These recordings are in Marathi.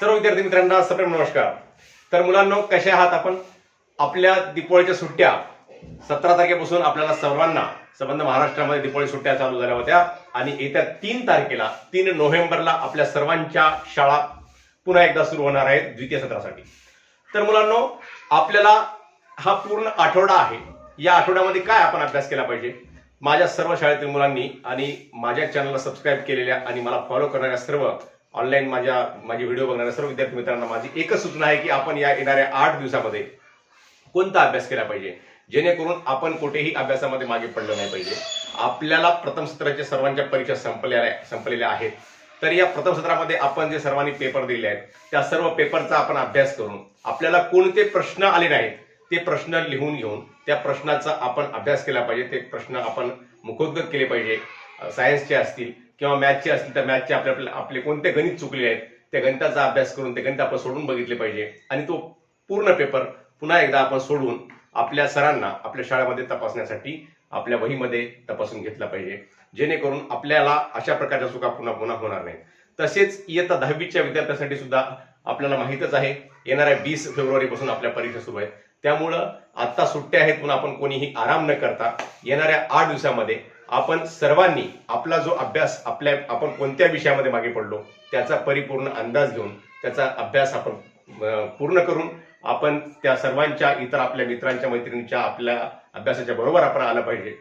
सर्व विद्यार्थी मित्रांना सप्रेम नमस्कार. तर मुलांनो कसे आहात आपण? आपल्या दिपोळीच्या सुट्ट्या सतरा तारखेपासून आपल्याला सर्वांना संबंध महाराष्ट्रामध्ये दिपोळी सुट्ट्या चालू झाल्या होत्या. आणि येत्या तीन तारखेला तीन नोव्हेंबरला आपल्या सर्वांच्या शाळा पुन्हा एकदा सुरू होणार आहेत द्वितीय सत्रासाठी. तर मुलांनो आपल्याला हा पूर्ण आठवडा आहे. या आठवड्यामध्ये काय आपण अभ्यास केला पाहिजे? माझ्या सर्व शाळेतील मुलांनी आणि माझ्या चॅनलला सबस्क्राईब केलेल्या आणि मला फॉलो करणाऱ्या सर्व ऑनलाईन माझ्या माझे व्हिडिओ बघणाऱ्या सर्व विद्यार्थी मित्रांना माझी एकच सूचना आहे की आपण या येणाऱ्या आठ दिवसामध्ये कोणता अभ्यास केला पाहिजे? जेणेकरून आपण कुठेही अभ्यासामध्ये मागे पडलं नाही पाहिजे. आपल्याला प्रथम सत्राच्या सर्वांच्या परीक्षा संपलेल्या संपलेल्या आहेत. तर या प्रथम सत्रामध्ये आपण जे सर्वांनी पेपर दिले आहेत त्या सर्व पेपरचा आपण अभ्यास करून आपल्याला कोणते प्रश्न आले नाहीत ते प्रश्न लिहून घेऊन त्या प्रश्नाचा आपण अभ्यास केला पाहिजे. ते प्रश्न आपण मुखोद्गत केले पाहिजे. सायन्सचे असतील किंवा मॅथचे असतील तर मॅथचे आपले आपले आपले कोणते गणित चुकले आहेत त्या गणिताचा अभ्यास करून ते गणित आपण सोडून बघितले पाहिजे. आणि तो पूर्ण पेपर पुन्हा एकदा आपण सोडून आपल्या सरांना आपल्या शाळेमध्ये तपासण्यासाठी आपल्या वहीमध्ये तपासून घेतला पाहिजे. जेणेकरून आपल्याला अशा प्रकारच्या चुका पुन्हा पुन्हा होणार नाहीत. तसेच इयत्ता दहावीच्या विद्यार्थ्यांसाठी सुद्धा आपल्याला माहीतच आहे येणाऱ्या वीस फेब्रुवारीपासून आपल्या परीक्षा सुरू आहेत. त्यामुळं आता सुट्ट्या आहेत म्हणून आपण कोणीही आराम न करता येणाऱ्या आठ दिवसामध्ये आपण सर्वांनी आपला जो अभ्यास आपल्या आपण कोणत्या विषयामध्ये मागे पडलो त्याचा परिपूर्ण अंदाज घेऊन त्याचा अभ्यास आपण पूर्ण करून आपण त्या सर्वांच्या इतर आपल्या मित्रांच्या मैत्रिणींच्या आपल्या अभ्यासाच्या बरोबर आपण आलं पाहिजे.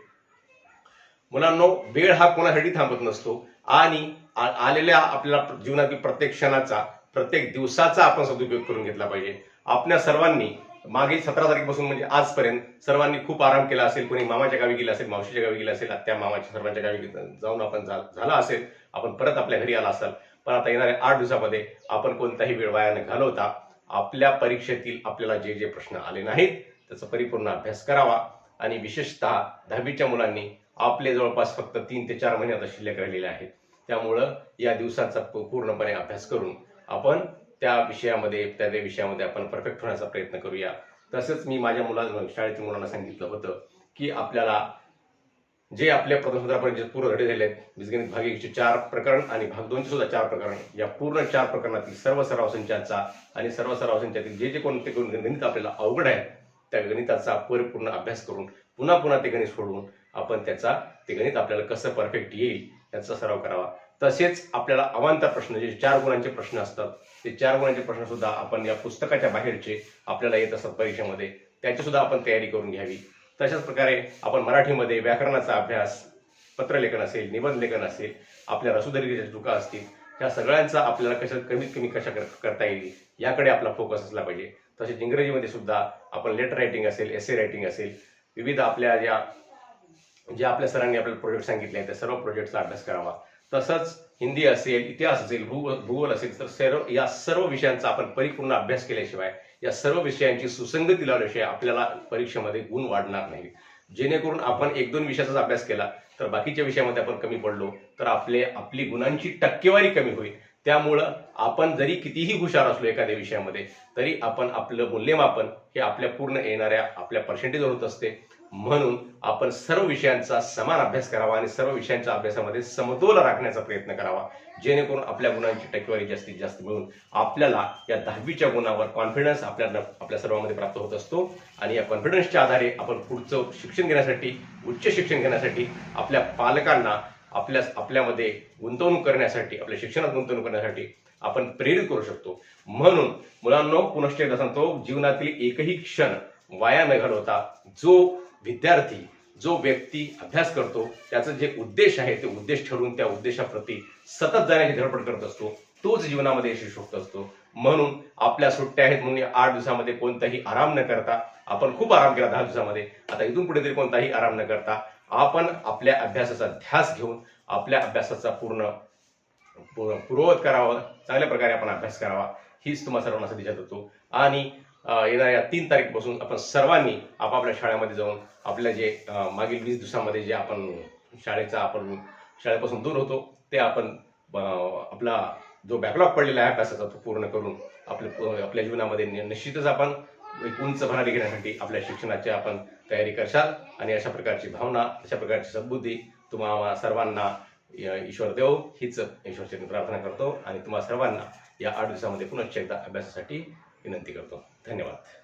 मुलांनो वेळ हा कोणासाठी थांबत नसतो आणि आलेल्या आपल्या जीवनातील प्रत्येक क्षणाचा प्रत्येक दिवसाचा आपण सदुपयोग करून घेतला पाहिजे. आपल्या सर्वांनी मागील सतरा तारखेपासून म्हणजे आजपर्यंत सर्वांनी खूप आराम केला असेल. कोणी मामाच्या गावी गेला असेल मावशीच्या गावी गेला असेल आत्या मामाच्या सर्वांच्या गावी जाऊन आपण झाला असेल. आपण परत आपल्या घरी आला असाल. पण आता येणाऱ्या आठ दिवसामध्ये आपण कोणताही वेळ वाया घालवता आपल्या परीक्षेतील आपल्याला जे जे प्रश्न आले नाहीत त्याचा परिपूर्ण अभ्यास करावा. आणि विशेषतः दहावीच्या मुलांनी आपले जवळपास फक्त तीन ते चार महिने आता शिल्लक राहिलेले आहेत. त्यामुळं या दिवसाचा पूर्णपणे अभ्यास करून आपण त्या विषयामध्ये त्या त्या विषयामध्ये आपण परफेक्ट होण्याचा प्रयत्न करूया. तसंच मी माझ्या मुला शाळेतील मुलांना सांगितलं होतं की आपल्याला जे आपल्या प्रथम सत्रापर्यंत जे पूर्ण धडे झाले आहेत बीजगणित भाग एकचे चार प्रकरण आणि भाग दोनचे सुद्धा चार प्रकरण या पूर्ण चार प्रकरणातील सर्व सराव संचाचा आणि सर्व सराव संचातील जे जे कोणते कोण गणित आपल्याला अवघड आहे त्या गणिताचा परिपूर्ण अभ्यास करून पुन्हा पुन्हा ते गणित सोडवून आपण त्याचा ते गणित आपल्याला कसं परफेक्ट येईल याचा सराव करावा. तसेच आपल्याला अवांतर प्रश्न जे चार गुणांचे प्रश्न असतात ते चार गुणांचे प्रश्न सुद्धा आपण या पुस्तकाच्या बाहेरचे आपल्याला येत असतात परीक्षेमध्ये. त्याची सुद्धा आपण तयारी करून घ्यावी. तशाच प्रकारे आपण मराठीमध्ये व्याकरणाचा अभ्यास पत्रलेखन असेल निबंध लेखन असेल आपल्या रसुदरीच्या चुका असतील ह्या सगळ्यांचा आपल्याला कशा कमीत कमी कशा करता येईल याकडे आपला फोकस असला पाहिजे. तसेच इंग्रजीमध्ये सुद्धा आपण लेटर रायटिंग असेल एसे रायटिंग असेल विविध आपल्या ज्या जे आपल्या सरांनी आपल्याला प्रोजेक्ट सांगितले आहेत त्या सर्व प्रोजेक्टचा अभ्यास करावा. तसंच हिंदी असेल इतिहास असेल भूगोल भूगोल असेल तर सर्व या सर्व विषयांचा आपण परिपूर्ण अभ्यास केल्याशिवाय या सर्व विषयांची सुसंगती लावल्याशिवाय आपल्याला परीक्षेमध्ये गुण वाढणार नाही. जेणेकरून आपण एक दोन विषयाचाच अभ्यास केला तर बाकीच्या विषयामध्ये आपण कमी पडलो तर आपले आपली गुणांची टक्केवारी कमी होईल. त्यामुळं आपण जरी कितीही हुशार असलो एखाद्या विषयामध्ये तरी आपण आपलं मूल्यमापन हे आपल्या पूर्ण येणाऱ्या आपल्या पर्सेंटेजवर होत असते. म्हणून आपण सर्व विषयांचा समान अभ्यास करावा आणि सर्व विषयांच्या अभ्यासामध्ये समतोल राखण्याचा प्रयत्न करावा. जेणेकरून आपल्या गुणांची टक्केवारी जास्तीत जास्त मिळून आपल्याला या दहावीच्या गुणावर कॉन्फिडन्स आपल्याला आपल्या सर्वांमध्ये प्राप्त होत असतो. आणि या कॉन्फिडन्सच्या आधारे आपण पुढचं शिक्षण घेण्यासाठी उच्च शिक्षण घेण्यासाठी आपल्या पालकांना आपल्या आपल्यामध्ये गुंतवणूक करण्यासाठी आपल्या शिक्षणात गुंतवणूक करण्यासाठी आपण प्रेरित करू शकतो. म्हणून मुलांनो पुनश्च एकदा सांगतो जीवनातील एकही क्षण वाया न घालवता जो विद्यार्थी जो व्यक्ती अभ्यास करतो त्याचा जे उद्देश आहे ते उद्देश ठरवून त्या उद्देशाप्रती सतत जाण्याची धडपड करत असतो तोच जीवनामध्ये यशस्वी होत असतो. म्हणून आपल्या सुट्ट्या आहेत म्हणून आठ दिवसामध्ये कोणताही आराम न करता आपण खूप आराम केला दहा दिवसामध्ये आता इथून पुढे तरी कोणताही आराम न करता आपण आपल्या अभ्यासाचा ध्यास घेऊन आपल्या अभ्यासाचा पूर्ण पूर्ववत करावं चांगल्या प्रकारे आपण अभ्यास करावा हीच तुम्हाला सर्वांना संधी देतो आणि येणाऱ्या तीन तारीखपासून आपण सर्वांनी आपापल्या शाळेमध्ये जाऊन आपल्या जे मागील वीस दिवसामध्ये जे आपण शाळेचा आपण शाळेपासून दूर होतो ते आपण आपला जो बॅकलॉग पडलेला आहे अभ्यासाचा तो पूर्ण करून आपल्या आपल्या जीवनामध्ये नि- निश्चितच आपण एक उंच भरारी घेण्यासाठी आपल्या शिक्षणाची आपण तयारी करशाल. आणि अशा प्रकारची भावना अशा प्रकारची सद्बुद्धी तुम्हाला सर्वांना ईश्वर देव हीच ईश्वरची प्रार्थना करतो. आणि तुम्हा सर्वांना या आठ दिवसामध्ये पुनश्च एकदा अभ्यासासाठी विनंती करतो धन्यवाद